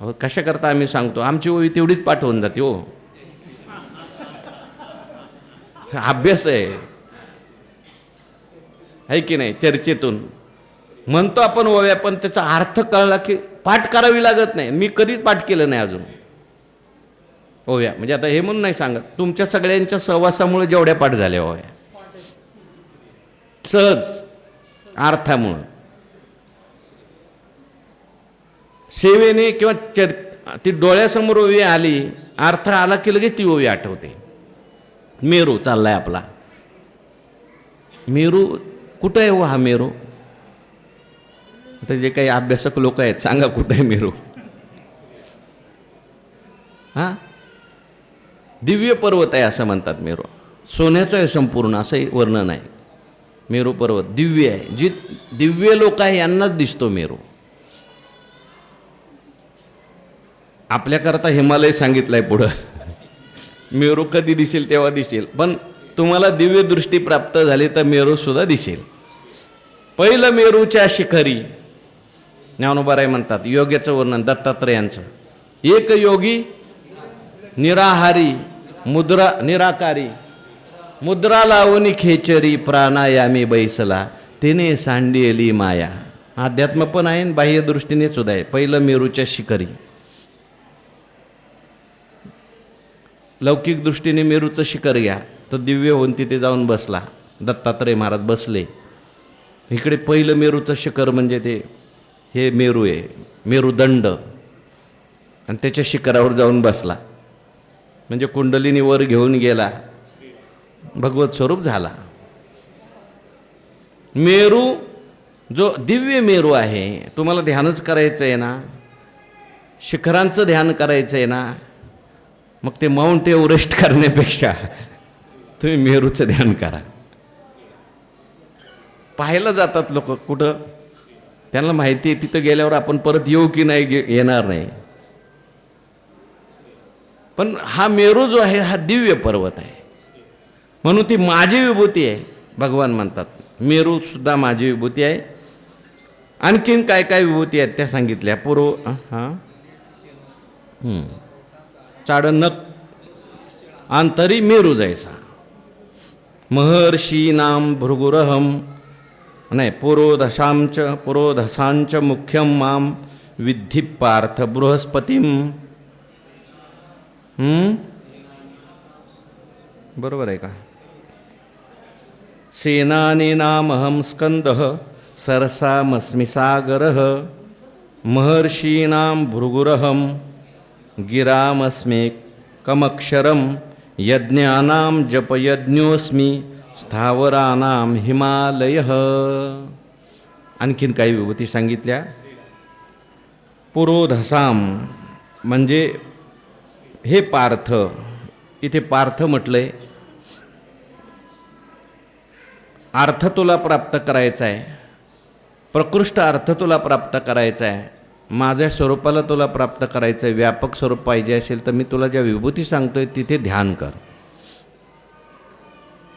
हो कशा करता आम्ही सांगतो? आमची ओवी तेवढीच पाठवून जाते हो. अभ्यास आहे. आहे की नाही? चर्चेतून. म्हणतो आपण ओव्या पण त्याचा अर्थ कळला की पाठ करावी लागत नाही. मी कधीच पाठ केलं नाही अजून. ओव्या म्हणजे आता हे म्हणून नाही सांगत. तुमच्या सगळ्यांच्या सहवासामुळे जेवढ्या पाठ झाल्या ओव्या. सहज. अर्थामुळं. सेवेने किंवा चर ती डोळ्यासमोर ओवी आली अर्थ आला की लगेच ती ओवी आठवते. मेरू चाललाय आपला. मेरू कुठं आहे हो हा मेरू? आता जे काही अभ्यासक लोक आहेत सांगा कुठं आहे मेरू? हा? दिव्य पर्वत आहे असं म्हणतात मेरू. सोन्याचं आहे संपूर्ण असंही वर्णन आहे. मेरू पर्वत दिव्य आहे. जी दिव्य लोक आहे यांनाच दिसतो मेरू. आपल्याकरता हिमालय सांगितलंय पुढं. मेरू कधी दिसेल तेव्हा दिसेल. पण तुम्हाला दिव्य दृष्टी प्राप्त झाली तर मेरू सुद्धा दिसेल. पहिलं मेरूच्या शिखरी ज्ञानोबाराय म्हणतात योग्याचं वर्णन दत्तात्रयांचं एक योगी निराहारी मुद्रा निराकारी मुद्रा लावणी खेचरी प्राणायामी बैसला. तिने सांडियली माया. अध्यात्म पण आहे बाह्यदृष्टीने बाह्य दृष्टीने सुद्धा आहे. पहिलं मेरूच्या शिखरी. लौकिक दृष्टीने मेरूचं शिखर घ्या. तो दिव्य होऊन तिथे जाऊन बसला. दत्तात्रय महाराज बसले. इकडे पहिलं मेरूचं शिखर म्हणजे ते हे मेरू आहे. मेरुदंड आणि त्याच्या शिखरावर जाऊन बसला. म्हणजे कुंडलिनी वर घेऊन गेला. भगवत स्वरूप झाला. मेरू जो दिव्य मेरू आहे तुम्हाला ध्यानच करायचं आहे ना? शिखरांचं ध्यान करायचं आहे ना? मग ते माउंट एव्हरेस्ट करण्यापेक्षा तुम्ही मेरूचं ध्यान करा. पाहायला जातात लोक कुठं? त्यांना माहिती आहे तिथं गेल्यावर आपण परत येऊ की नाही गे- येणार नाही. पण हा मेरू जो आहे हा दिव्य पर्वत आहे. म्हणून ती माझी विभूती आहे भगवान म्हणतात. मेरूसुद्धा माझी विभूती आहे. आणखीन काय काय विभूती आहेत त्या सांगितल्या? पूर्व हां? चाडनक. अंतरी मेरू जायचा महर्षीनाम भृगुरहम. नाही पुरोधशांच पुरोधसांच मुख्यम माम. विद्धी पार्थ बृहस्पतीम. बरोबर आहे का? सेनानीनामहं स्कंदः सरसामस्मि सागरः. महर्षीणां भृगुरहं गिरामस्मे कमक्षरं यज्ञानां जपयज्ञोऽस्मि स्थावरानां हिमालयः। आणखीन काही विभूती सांगितल्या. पुरोधसाम म्हणजे हे पार्थ इथे पार्थ म्हटलंय. अर्थ तुला प्राप्त करायचा आहे प्रकृष्ट अर्थ तुला प्राप्त करायचा आहे माझ्या स्वरूपाला तुला प्राप्त करायचं आहे व्यापक स्वरूप पाहिजे असेल तर मी तुला ज्या विभूती सांगतोय तिथे ध्यान कर.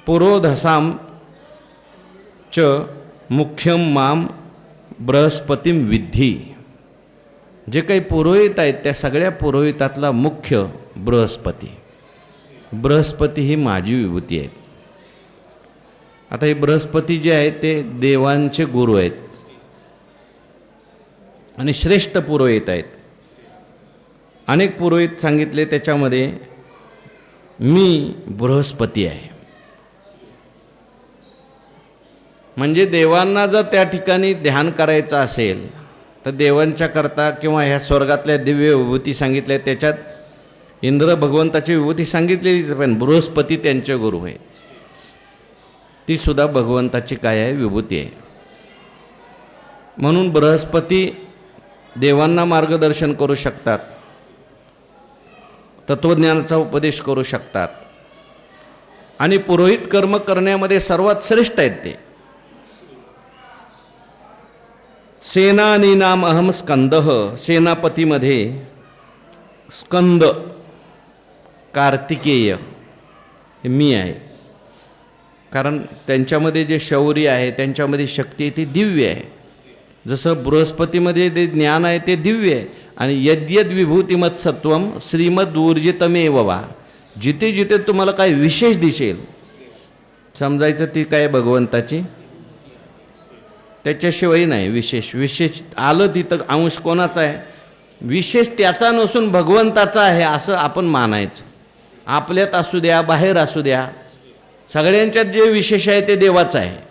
पुरोधसाम च मुख्यम माम बृहस्पतीम विद्धी. जे काही पुरोहित आहेत त्या सगळ्या पुरोहितातला मुख्य बृहस्पती. बृहस्पती ही माझी विभूती आहेत. आता हे बृहस्पती जे आहेत ते देवांचे गुरु आहेत. आणि श्रेष्ठ पुरोहित आहेत. अनेक पुरोहित सांगितले त्याच्यामध्ये मी बृहस्पती आहे. म्हणजे देवांना जर त्या ठिकाणी ध्यान करायचं असेल तर देवांच्या करता किंवा ह्या स्वर्गातल्या दिव्य विभूती सांगितल्या त्याच्यात इंद्र भगवंताची विभूती सांगितलेलीच पण बृहस्पती त्यांचे गुरु आहे. ती सुद्धा भगवंताची काय आहे? विभूती आहे. म्हणून बृहस्पती देवांना मार्गदर्शन करू शकतात. तत्त्वज्ञानाचा उपदेश करू शकतात. आणि पुरोहित कर्म करण्यामध्ये सर्वात श्रेष्ठ आहेत ते. सेनानीनाम अहम स्कंद सेनापतीमध्ये स्कंद कार्तिकेय हे मी आहे. कारण त्यांच्यामध्ये जे शौर्य आहे त्यांच्यामध्ये शक्ती आहे ती दिव्य आहे. जसं बृहस्पतीमध्ये जे ज्ञान आहे ते दिव्य आहे आणि यद्यद विभूतिमत सत्वम श्रीमद ऊर्जितमेव वा. जिथे जिथे तुम्हाला काय विशेष दिसेल समजायचं ती काय भगवंताची? त्याच्याशिवाय नाही विशेष. विशेष आलं तिथं अंश कोणाचा आहे? विशेष त्याचा नसून भगवंताचा आहे असं आपण मानायचं. आपल्यात असू द्या बाहेर असू द्या. सगळ्यांच्यात जे विशेष आहे ते देवाचं आहे.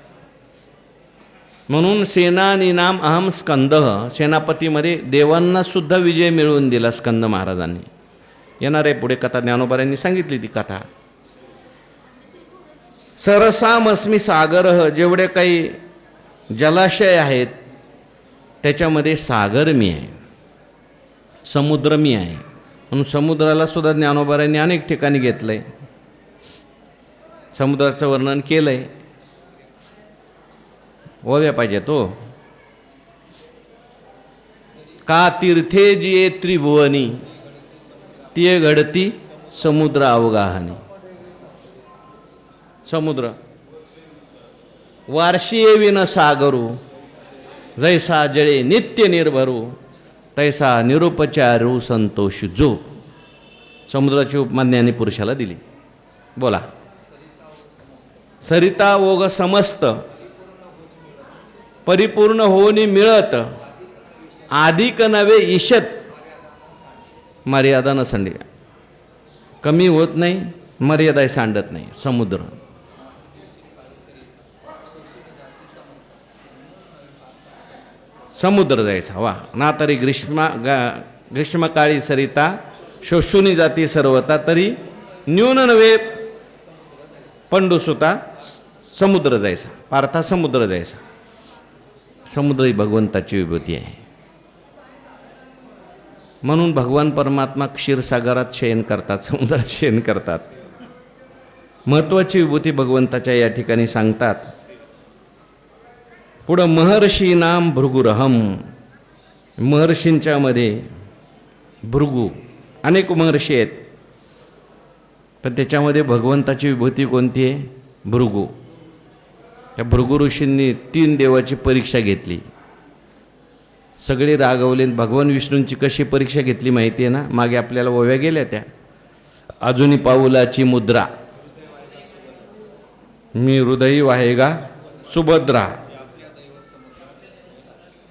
म्हणून सेनानी नाम अहम स्कंद. सेनापतीमध्ये देवांना सुद्धा विजय मिळवून दिला स्कंद महाराजांनी. येणार आहे पुढे कथा ज्ञानोबारांनी सांगितली ती कथा. सरसामस्मी सागर जेवढे काही जलाशय आहेत त्याच्यामध्ये सागर मी आहे. समुद्र मी आहे. म्हणून समुद्राला सुद्धा ज्ञानोबारांनी अनेक ठिकाणी घेतलं आहे समुद्राचं वर्णन केलं आहे ओव्या पाहिजे तो. का तीर्थे जिये त्रिभुवनी ती घडती समुद्र अवगाहनी. समुद्र. वार्षिये विन सागरू जैसा जळे नित्य निर्भरू तैसा निरुपचारू संतोष जो. समुद्राची उपमाज्ञानी पुरुषाला दिली. बोला. सरिता ओघ समस्त. परिपूर्ण होऊनी मिळत. अधिक नवे ईशत मर्यादा नसंडी कमी होत नाही मर्यादा सांडत नाही समुद्र. समुद्र जायचा वा. ना तरी ग्रीष्मा गा ग्रीष्मकाळी सरिता शोषुनी जाती सर्वता तरी न्यून नव्हे पंडुसुता समुद्र जायचा पार्था समुद्र जायचा. समुद्र ही भगवंताची विभूती आहे. म्हणून भगवान परमात्मा क्षीरसागरात शयन करतात समुद्रात शयन करतात. महत्त्वाची विभूती भगवंताच्या या ठिकाणी सांगतात. पुढं महर्षी नाम भृगुरहम. महर्षींच्यामध्ये भृगु अनेक महर्षी आहेत. पण त्याच्यामध्ये भगवंताची विभूती कोणती आहे? भृगू. त्या भृगु ऋषींनी तीन देवाची परीक्षा घेतली. सगळे रागवले भगवान विष्णूंची कशी परीक्षा घेतली माहिती आहे ना? मागे आपल्याला ओव्या गेल्या त्या. अजूनही पाऊलाची मुद्रा. मी हृदयी वाहेगा सुभद्रा.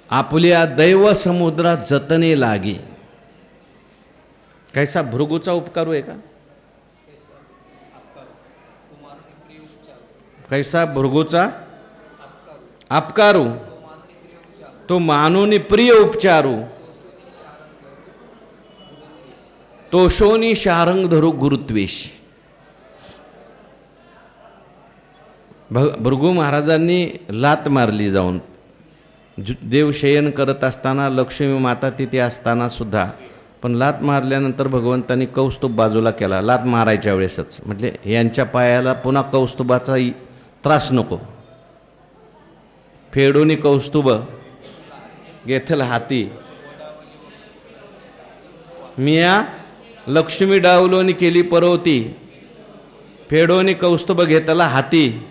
आपल्या दैव समुद्रात जतने लागे. कैसा भृगूचा उपकार आहे का? कैसा भृगूचा? आपकारू तो मानूनी प्रिय उपचारू। तोशोनी शारंग धरू गुरुत्वेश। भ भृगू महाराजांनी लात मारली जाऊन. देव देवशयन करत असताना लक्ष्मी माता तिथे असताना सुद्धा पण लात मारल्यानंतर भगवंतांनी कौस्तुभ बाजूला केला. लात मारायच्या वेळेसच. म्हटले यांच्या पायाला पुन्हा कौस्तुभाचा त्रास नको. फेडूनी कौस्तुभ घेथल हाती. मिया लक्ष्मी डावलोनी केली परवती. फेडोनी कौस्तुभ घेतला हाती.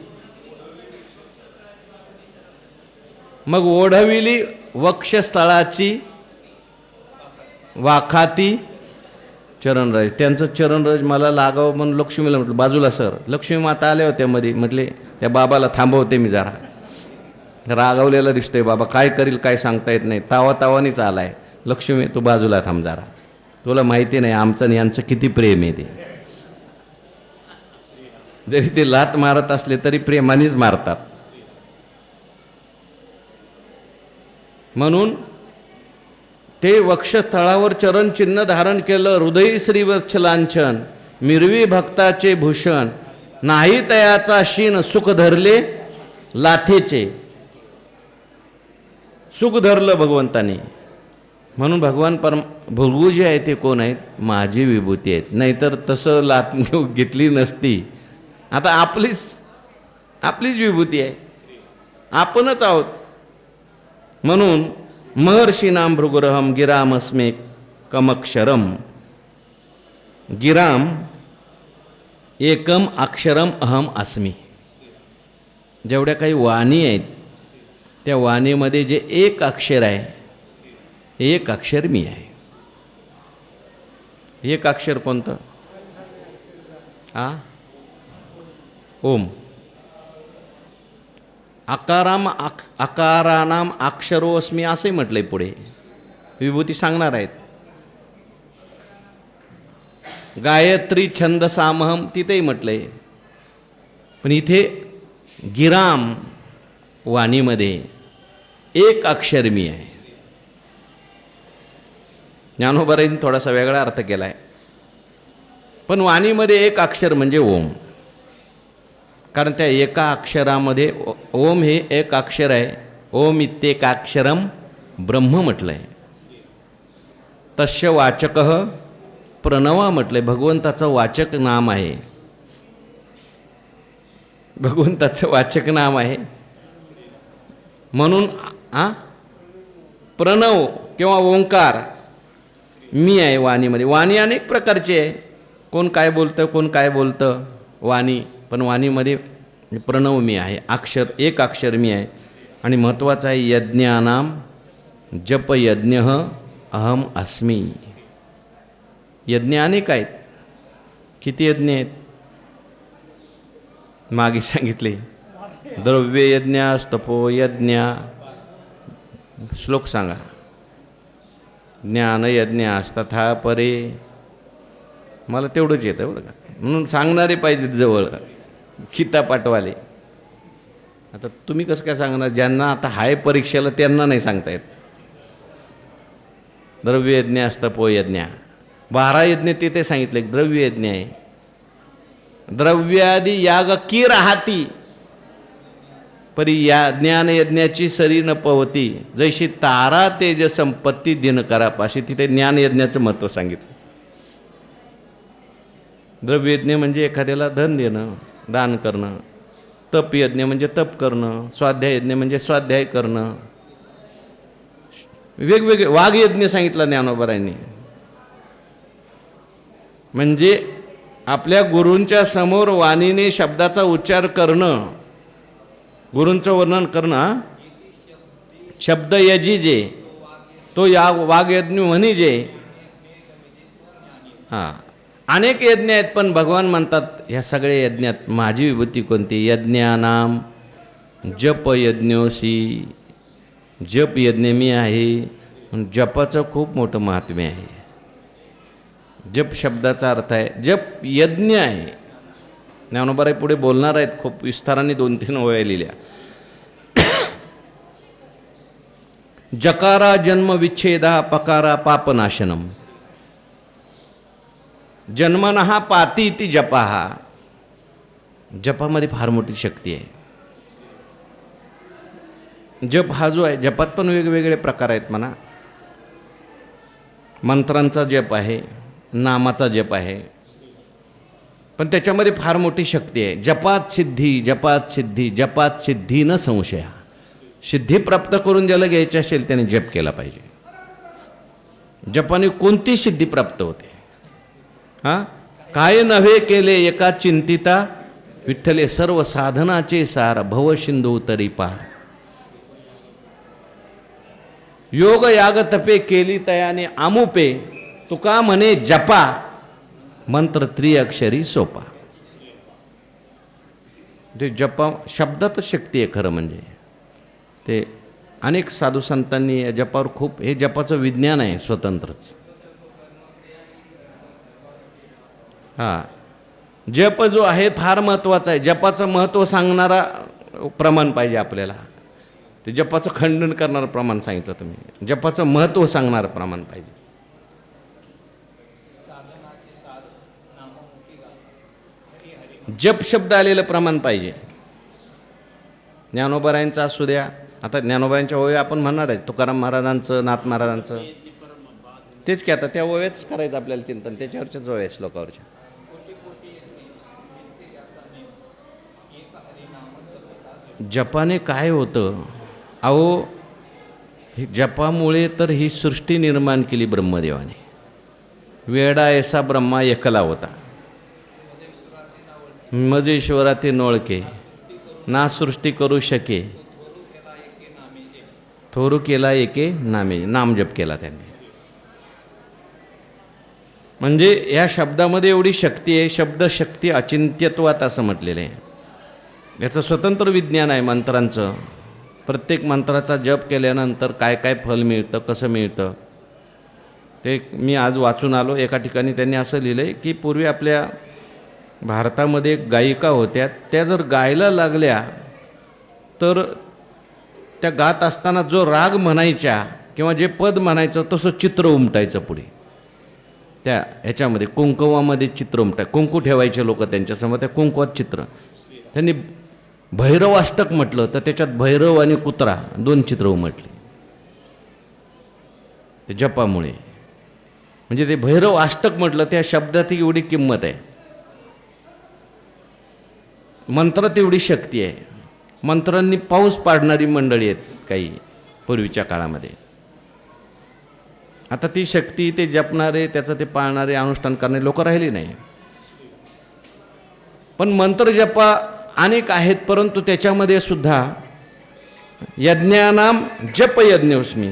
मग ओढविली वक्षस्थळाची वाखाती. चरणराज. त्यांचं चरणराज मला लागावं म्हणून लक्ष्मीला म्हटलं बाजूला सर. लक्ष्मी माता आल्या होत्या मध्ये म्हटले त्या बाबाला थांबवते मी जरा. रागावलेला दिसतोय बाबा काय करील काय सांगता येत नाही. तावा तावानीच आलाय. लक्ष्मी तू बाजूला थांब जरा. तुला माहिती नाही आमचं आणि यांचं किती प्रेम आहे ते. जरी ते लात मारत असले तरी प्रेमानेच मारतात. म्हणून ते वक्षस्थळावर चरणचिन्ह धारण केलं हृदयी लांछन मिरवी भक्ताचे भूषण नाही तयाचा शीन सुख धरले लाथेचे. सुख धरलं भगवंताने. म्हणून भगवान परम भृगू जे आहे ते कोण आहेत? माझी विभूती आहेत. नाहीतर तसं लात घेतली नसती. आता आपलीच आपलीच विभूती आहे. आपणच आहोत. म्हणून महर्षीनाम भृगुरहम गिरामस्मे कमक्षरम। गिराम एकम अक्षरम अहम अस्मी। जेवढ्या काही वाणी आहेत त्या वाणीमध्ये जे एक अक्षर आहे एक अक्षर मी आहे. एक अक्षर कोणतं? आ? ओम. आकाराम आक आकारानाम अक्षरोस्मी असंही म्हटलंय पुढे. विभूती सांगणार आहेत. गायत्री छंद सामहम तिथेही म्हटलंय पण इथे गिराम वाणीमध्ये एक अक्षर मी आहे. ज्ञानोबराईने थोडासा वेगळा अर्थ केला आहे पण वाणीमध्ये एक अक्षर म्हणजे ओम. कारण त्या एका अक्षरामध्ये ओ- ओम हे एक अक्षर आहे. ओम इत्येकाक्षरम ब्रह्म म्हटलं आहे तस्य वाचक प्रणवा म्हटलंय. भगवंताचं वाचक नाम आहे. भगवंताचं वाचक नाम आहे. म्हणून आ? प्रणव किंवा ओंकार. मी आहे वाणीमध्ये. वाणी अनेक प्रकारची आहे. कोण काय बोलतं कोण काय बोलतं वाणी. पण वाणीमध्ये प्रणव मी आहे अक्षर एक अक्षर मी आहे. आणि महत्त्वाचं आहे यज्ञानाम जप यज्ञ अहम अस्मी. यज्ञ अनेक आहेत. किती यज्ञ आहेत? मागे सांगितले. द्रव्य यज्ञ स्तपो यज्ञ. श्लोक सांगा. ज्ञानयज्ञ तथा परे. मला तेवढंच येतं बरं का? म्हणून सांगणारे पाहिजेत जवळ. खिता पाठवाले आता तुम्ही कसं काय सांगणार? ज्यांना आता हाय परीक्षेला त्यांना नाही सांगता येत. द्रव्ययज्ञ तपो यज्ञ. बारा यज्ञ तिथे सांगितले द्रव्ययज्ञ आहे. द्रव्यादी याग की राहती? परी या ज्ञानयज्ञाची सरी न पवती. जैशी तारा तेज संपत्ती दिनकरापाशी तिथे ज्ञानयज्ञाचं महत्त्व सांगितलं. द्रव्ययज्ञ म्हणजे एखाद्याला धन देणं. दान करणं तपयज्ञ म्हणजे तप करणं स्वाध्याय यज्ञ म्हणजे स्वाध्याय करणं. वेगवेगळे वाघयज्ञ सांगितला ज्ञानोबरांनी म्हणजे आपल्या गुरूंच्या समोर वाणीने शब्दाचा उच्चार करणं गुरूंचं वर्णन करणं शब्द यजी जे तो या वाघयज्ञ म्हणी जे. हां. अनेक यज्ञ आहेत पण भगवान म्हणतात ह्या सगळ्या यज्ञात माझी विभूती कोणती? यज्ञानाम जप यज्ञोशी जप यज्ञ मी आहे पण जपाचं खूप मोठं महात्म्य आहे. जप शब्दाचा अर्थ आहे जप यज्ञ आहे. ज्ञानोबाराय पुढे बोलणार आहेत खूप विस्ताराने दोन तीन ओव्या लिहिल्या. जकारा जन्म विच्छेदा पकारा पापनाशनम. जन्मनहा पाती ती जपाहा जपामध्ये फार मोठी शक्ती आहे. जप हा जो आहे जपात पण वेगवेगळे प्रकार आहेत म्हणा. मंत्रांचा जप आहे नामाचा जप आहे. पण त्याच्यामध्ये फार मोठी शक्ती आहे. जपात सिद्धी जपात सिद्धी जपात सिद्धी न संशय. सिद्धी प्राप्त करून ज्याला घ्यायची असेल त्याने जप केला पाहिजे. जपाने कोणती सिद्धी प्राप्त होते? हां? काय नव्हे केले एका चिंतिता? विठ्ठले सर्व साधनाचे सार भवसिंधू तरी पार. योग याग तपे केली तयाने आमुपे तुका म्हणे जपा मंत्र त्रिअक्षरी सोपा. ते जपा शब्दातच शक्ती आहे खरं म्हणजे. ते अनेक साधू संतांनी या जपावर खूप हे जपाचं विज्ञान आहे स्वतंत्रच. हां. जप जो आहे फार महत्त्वाचा आहे. जपाचं महत्त्व सांगणारा प्रमाण पाहिजे आपल्याला. ते जपाचं खंडन करणारं प्रमाण सांगितलं तुम्ही. जपाचं महत्त्व सांगणारं प्रमाण पाहिजे. जप शब्द आलेलं प्रमाण पाहिजे. ज्ञानोबरायांचं असू द्या. आता ज्ञानोबरायांच्या ओव्या आपण म्हणणार आहे. तुकाराम महाराजांचं नाथ महाराजांचं. तेच की आता त्या ओव्याच करायचं आपल्याला चिंतन. त्याच्यावरच्याच ओव्या आहे श्लोकावरच्या. जपाने काय होतं? अहो जपामुळे तर ही सृष्टी निर्माण केली ब्रह्मदेवाने. वेडा ऐसा ब्रह्मा एकला होता. मजेश्वराते नोळके ना सृष्टी करू शके. थोरू केला एके नामे नामजप केला त्यांनी. म्हणजे या शब्दामध्ये एवढी शक्ती आहे शब्द शक्ती अचिंत्यत्वात असं म्हटलेलं आहे. याचं स्वतंत्र विज्ञान आहे मंत्रांचं. प्रत्येक मंत्राचा जप केल्यानंतर काय काय फल मिळतं कसं मिळतं? ते मी आज वाचून आलो एका ठिकाणी त्यांनी असं लिहिलं आहे की पूर्वी आपल्या भारतामध्ये गायिका होत्या त्या जर गायला लागल्या तर त्या गात असताना जो राग म्हणायच्या किंवा जे पद म्हणायचं तसं चित्र उमटायचं पुढे. त्या ह्याच्यामध्ये कुंकवामध्ये चित्र उमटाय कुंकू ठेवायचे लोक त्यांच्यासमोर त्या कुंकवात चित्र. त्यांनी भैरव अष्टक म्हटलं तर त्याच्यात भैरव आणि कुत्रा दोन चित्र उमटली. ते जपामुळे. म्हणजे ते भैरव अष्टक म्हटलं त्या शब्दाची एवढी किंमत आहे. मंत्रात एवढी शक्ती आहे. मंत्रांनी पाऊस पाडणारी मंडळी आहेत काही पूर्वीच्या काळामध्ये. आता ती शक्ती ते जपणारे त्याचं ते पाळणारे अनुष्ठान करणारे लोक राहिले नाही. पण मंत्र जपा अनेक आहेत परंतु त्याच्यामध्ये सुद्धा यज्ञानाम जप यज्ञोस्मी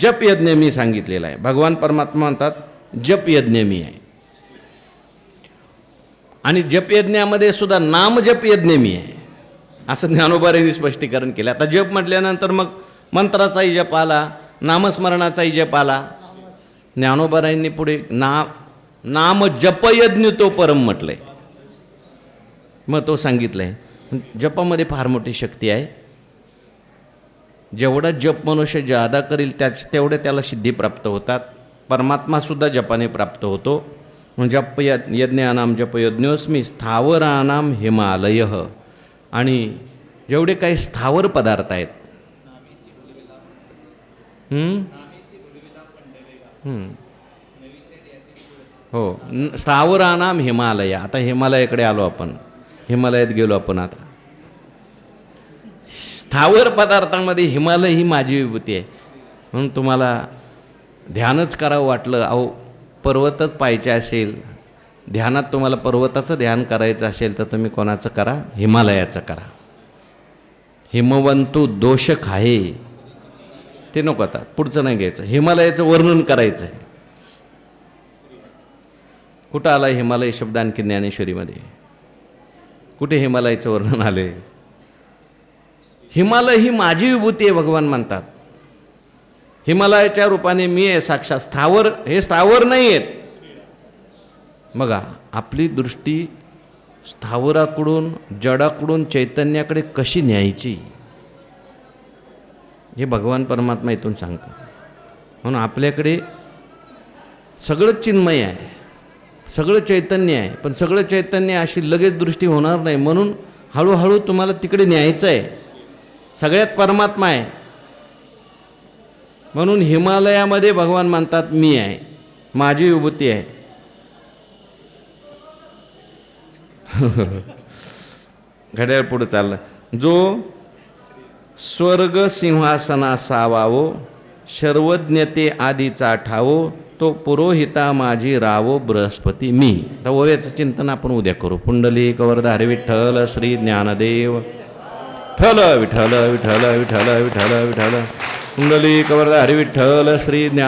जप यज्ञ मी सांगितलेला आहे. भगवान परमात्मा म्हणतात जप यज्ञ मी आहे. आणि जप यज्ञामध्ये सुद्धा नाम जप यज्ञ मी आहे. असं ज्ञानोबाऱ्यांनी स्पष्टीकरण केलं. आता जप म्हटल्यानंतर मग मंत्राचाही जप आला नामस्मरणाचाही जप आला. ज्ञानोबारायांनी पुढे ना नाम जपयज्ञ तो परम म्हटलंय. मग तो सांगितलं आहे जपामध्ये फार मोठी शक्ती आहे. जेवढा जप मनुष्य जादा करील त्याच तेवढे त्याला सिद्धी प्राप्त होतात. परमात्मासुद्धा जपाने प्राप्त होतो. जप य यज्ञानाम जप यज्ञोस्मी स्थावरानाम हिमालय. आणि जेवढे काही स्थावर पदार्थ आहेत. हो. स्थावरानाम हिमालय. आता हिमालयाकडे आलो आपण. हिमालयात गेलो आपण आता. स्थावर पदार्थांमध्ये हिमालय ही माझी विभूती आहे. म्हणून तुम्हाला ध्यानच करावं वाटलं अहो पर्वतच पाहिजे असेल ध्यानात तुम्हाला पर्वताचं ध्यान करायचं असेल तर तुम्ही कोणाचं करा? हिमालयाचं करा. हिमवंतू दोषक आहे. ते नको आता पुढचं नाही घ्यायचं. हिमालयाचं वर्णन करायचं आहे कुठं आला हिमालय शब्द आणखी ज्ञानेश्वरीमध्ये? कुठे हिमालयाचं वर्णन आले? हिमालय ही माझी विभूती आहे भगवान म्हणतात. हिमालयाच्या रूपाने मी आहे साक्षात स्थावर हे स्थावर नाही आहेत बघा आपली दृष्टी स्थावराकडून जडाकडून चैतन्याकडे कशी न्यायची? हे भगवान परमात्मा इथून सांगतात. म्हणून आपल्याकडे सगळं चिन्मय आहे. सगळं चैतन्य आहे. पण सगळं चैतन्य अशी लगेच दृष्टी होणार नाही. म्हणून हळूहळू तुम्हाला तिकडे न्यायचं आहे. सगळ्यात परमात्मा आहे. म्हणून हिमालयामध्ये भगवान म्हणतात मी आहे. माझी विभूती आहे. घड्याळ पुढे चाललं. जो स्वर्ग सिंहासना सावावो सर्वज्ञते आधीचा ठावो तो पुरोहिता माझी रावो बृहस्पती मी. तर ओव्याचं चिंतन आपण उद्या करू. पुंडली कवरधारे विठ्ठल श्री ज्ञानदेव. ठल विठ्ठल विठ्ठल विठ्ठल विठ्ठल विठ्ठल. पुंडली कवरधारे विठ्ठल श्री ज्ञान